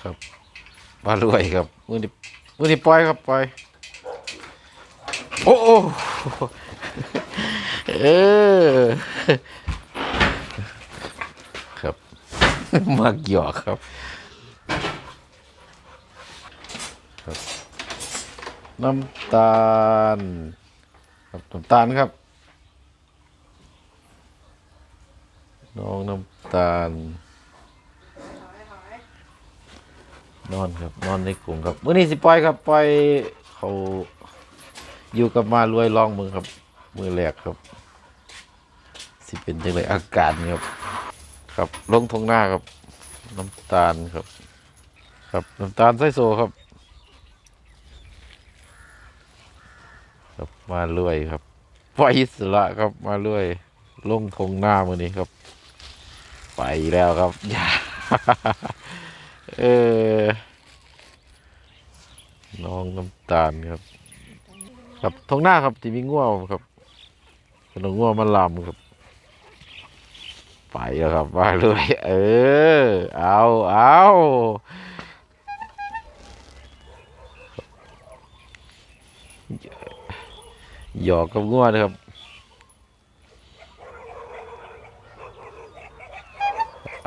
ครับมารวยครับมือนี้มือนี้ปล่อยครับปล่อยโอ้โอเออครับมักหยอกครับ ครับ น้ำตาลครับน้ำตาลครับ น้องน้ำตาล นอนครับนอนในกลุ่มครับมื้อนี้สิปล่อยครับปล่อยเขาอยู่กับมารวยลองมือครับ มือแรกครับ สิเป็นจังไดอากาศนี่ครับ ครับลงทงหน้าครับ น้ำตาลครับ ครับน้ำตาลไส้โซครับ ครับมารวยครับปล่อยอิสระครับมารวยลงทงหน้ามือนี้ครับ ไปแล้วครับอย่า เออน้องน้ำตาลครับ ครับทงหน้าครับที่มีง่วงครับเป็นง่วงมันลำครับ ไปแล้วครับมาเลย เออ เอาเอาหยอกกับง่วงนะครับ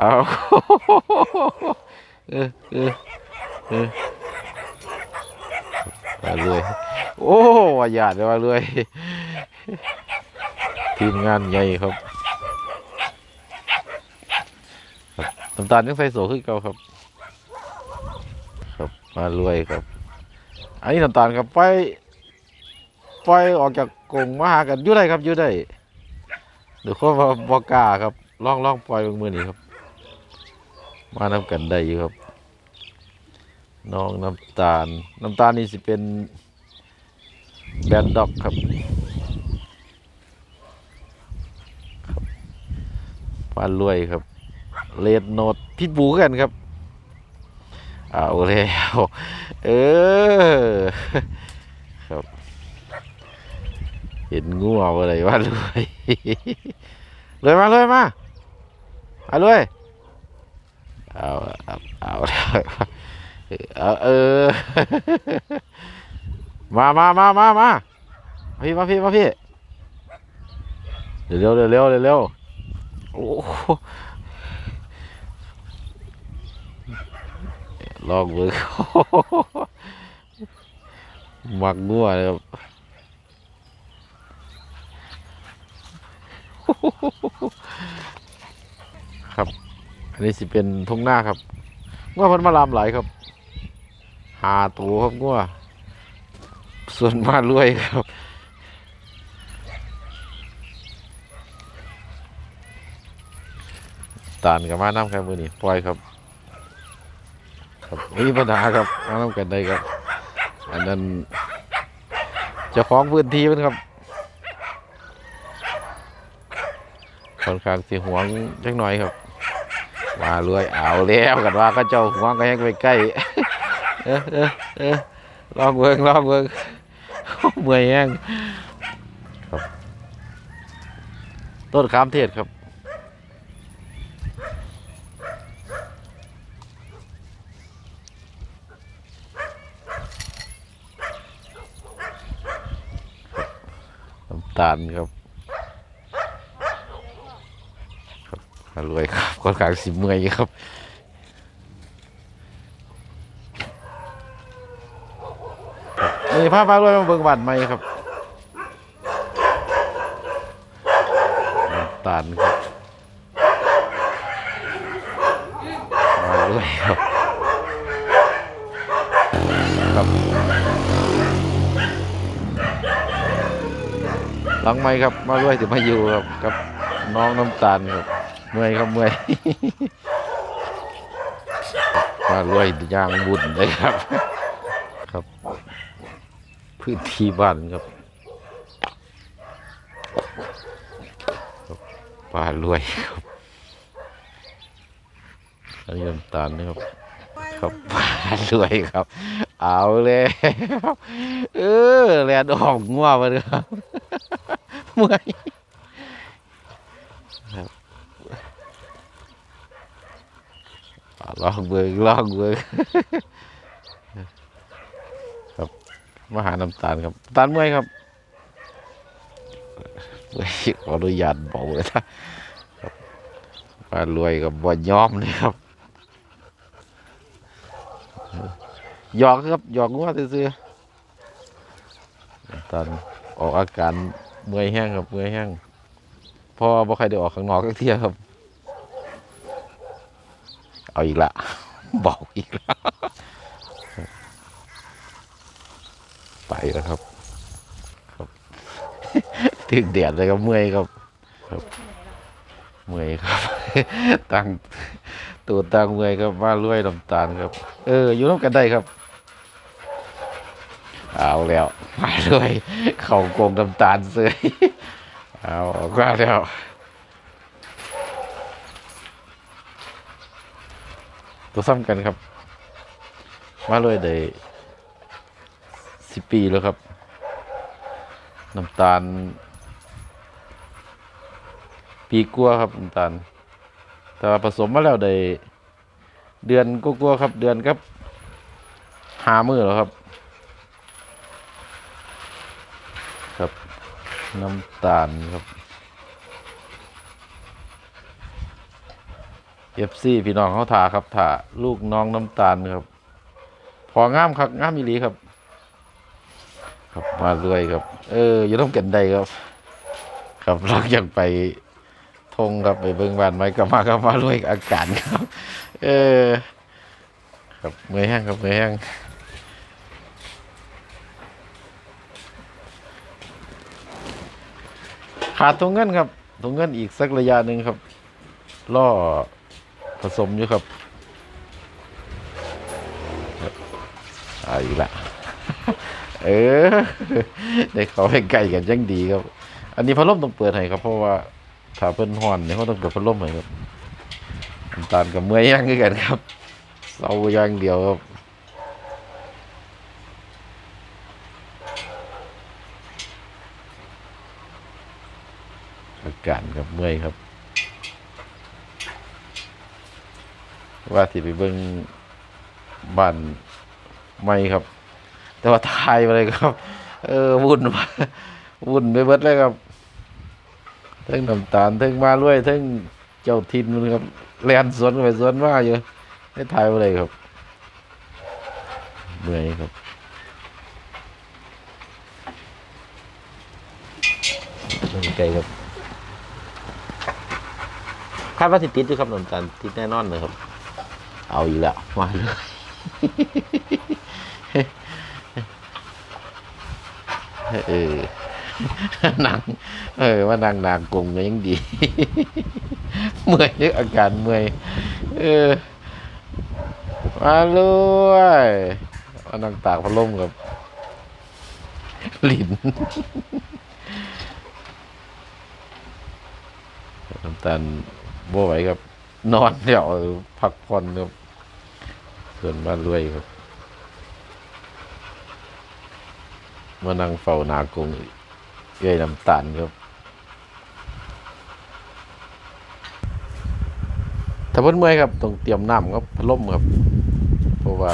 เอา เออเออเออมาเลย โอ้ว่าหยาดมาเลยทีมงานใหญ่ครับครับน้ำตาลยังใส่โสขึ้นเก่าครับ ครับมารวยครับ อันนี้น้ำตาลครับไปไปออกจากกรงมาหากันอยู่ได้ครับอยู่ได้เดี๋ยวขามาบอกาครับล่องล่องปล่อยมือนี้ครับ มานำกันได้อยู่ครับ น้องน้ำตาล น้ำตาลนี่สิเป็นแบนด็อกครับ ปลารวยครับเลดโนดพิษบูกันครับ เอาแล้วเออครับ เห็นงูเอาอะไรวะรวยเลยมาเลยมาเอาเลยเอาเอาเอา เอาเออ มามามามามาพี่มาพี่มาพี่เร็วเร็วเร็วเร็วเร็วโอ้โหลองเบิกมักงัวเลยครับครับ อันนี้สิเป็นทุ่งหน้าครับงัวเพันมาลามหลายครับ หาตัวครับงัวส่วนมากรวยครับตานกับมาน้ำครับมือนี่ปล่อยครับ ครับม่มีปัญหาครับมาน้ำกันได้ครับ อันนั้นเจ้าของพื้นที่มันครับค่อนข้างสิหวงจักหน่อยครับมารวยเอาแล้วกันว่าก็เจ้าหัวก็ยังไปใกล้ ออเออเออลองเบิ่งลองเบิ่งเมื่อยแห้งครับต้นขามเทศครับน้ำตาลครับมารวยครับค่อนข้างสิเมื่อยครับ นี่ภาพมารวยมาเบิ่งบัตรไหมครับน้ำตาลครับมารวยครับครับหลังไม้ครับมารวยถึงมาอยู่ครับกับน้องน้ำตาลครับเมื่อยครับเมื่อยมารวยย่างบุญเลยครับ ครับ พื้นที่บ้านครับปลารวยครับอันนี้น้ำตาลนะครับครับปลารวยครับ เอาเลยเออแลนออกงัวมาเลยครับเมื่อยไปลองเบิงลองเบิง มาหาน้ำตาลครับตาลเมื่อยครับขออนุญาตบอกเลยนะครับมารวยกับบ่ยอมเลยครับหยอกครับหยอกงัวซื่อๆตาลออกอาการเมื่อยแห้งครับเมื่อยแห้งพราะว่าบ่ใครได้ออกข้างนอกสักเที่ยครับ เอาอีกละบอกอีกละ ไปแล้วครับครับถึงแดดเลยครับเมื่อยครับครับเมื่อยครับตั้งตัวตั้งเมื่อยครับมาลุยน้ำตาลครับ เอออยู่น้ำกันได้ครับ เอาแล้วมาเลยเข่าโกงน้ำตาลเสยเอาออกมาแล้วตัวซ้ำกันครับ มาเลยได้ สิบปีแล้วครับ น้ำตาล ปีกัวครับน้ำตาล แต่ผสมมาแล้วได้เดือนกัวๆครับ เดือนครับหามือแล้วครับ ครับ น้ำตาลครับเอฟซีพี่น้องเขาถาครับถาลูกน้องน้ำตาลครับ พองามครับงามอีหลีครับ ครับมาเลยครับ เออ อยู่ต้องกันใดครับ ครับเราอยากไปทงครับไปเบิ่งบ้านไม้ก็มาก็มาเลยอากาศครับ เออ ครับเมื่อยแห้งครับเมื่อยแห้งขาดทงเงินครับทงเงินอีกสักระยะหนึ่งครับล่อผสมอยู่ครับเอาอีกละ เออได้เขาให้ไก่กันยังดีครับ อันนี้พัดลมต้องเปิดให้ครับ เพราะว่าถ้าเพิ่นห่อนเนี่ยเขาต้องเปิดพัดลมให้ครับตาลกับเมื่อยย่างกันครับเอาย่างเดียวครับอาการครับเมื่อยครับ ว่าที่ไปเบิ่งบ้านไม่ครับ แต่ว่าทายมาเลยครับ เออวุ่นวุ่นไปเบิดเลยครับทั้งน้ำตาลทั้งมาด้ยทั้งเจ้าทินมันครับแลนสวนไปสวนมาอยู่ได้ทายมาเลยครับเมื่อยครับไกลครับคาดว่าสิติดอยู่ครับน้ำตาลติดแน่นอนเลยครับ เอาอีกแล้วมาเลย เออ นาง เออ ว่านางนางกงยังดี เมื่อยอาการเมื่อย เออ มาเลยว่านางตากพัดลมกับหลินน้ำตาลบ่ไหวครับ นอนเดี๋ยวพักผ่อนครับส่วนบ้านรวยครับ มานั่งเฝ้านากงเย้ยน้ำตาลครับถ้าเพิ่นเมื่อยครับต้องเตรียมน้ำครับพัดลมครับ เพราะว่า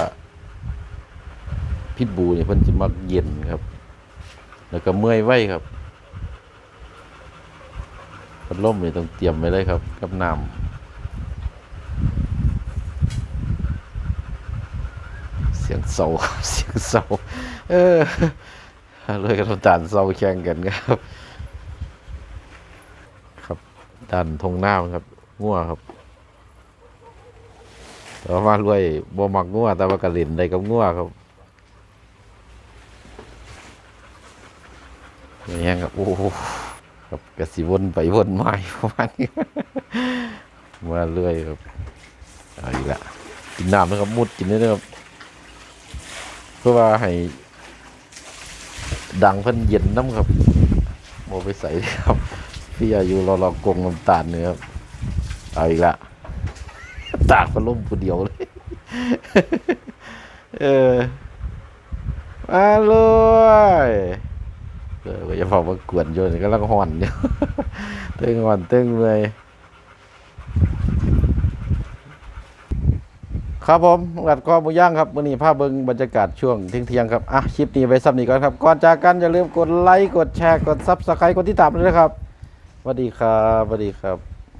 พิษบูเนี่ยเพิ่นจะมักเย็นครับ แล้วก็เมื่อยไว้ครับพัดลมเนี่ยต้องเตรียมไว้เลยครับ กับน้ำเสียงเศร้าเสียงเศร้าเออ เลยกับน้ำตาลเศร้าแข่งกันครับ ครับดันทงหน้าครับงัวครับแต่ว่ามารวยบ่มักงัวแต่ว่ากระลินได้กับงัวครับอย่างเงี้ยครับโอ้โหครับกระสิวนไปวนมาประมาณนี้มาเรื่อยครับเอาอีกละกินน้ำนะครับมุดกินได้เลยครับเพื่อว่าให้ ดังเพิ่นเย็นน้ำครับโมไปใส่ครับพี่อายุรอรอกงน้ำตาลเนี่ยครับเอาอีกละตากพัดลมผู้เดียวเลย เออมาเลยเออก็จะบอกว่ากวนโยนก็ลังห่อนอยู่ตึงห่อนตึงเลย ครับผมอัดคอหมูย่างครับมื้อนี้ภาพเบิ่งบรรยากาศช่วงเที่ยงๆครับอะคลิปนี้ไว้ซ้ำนี้ก่อนครับก่อนจากกันอย่าลืมกดไลค์กดแชร์กดซับสไครต์กดติดตามด้วยนะครับสวัสดีครับสวัสดีครับ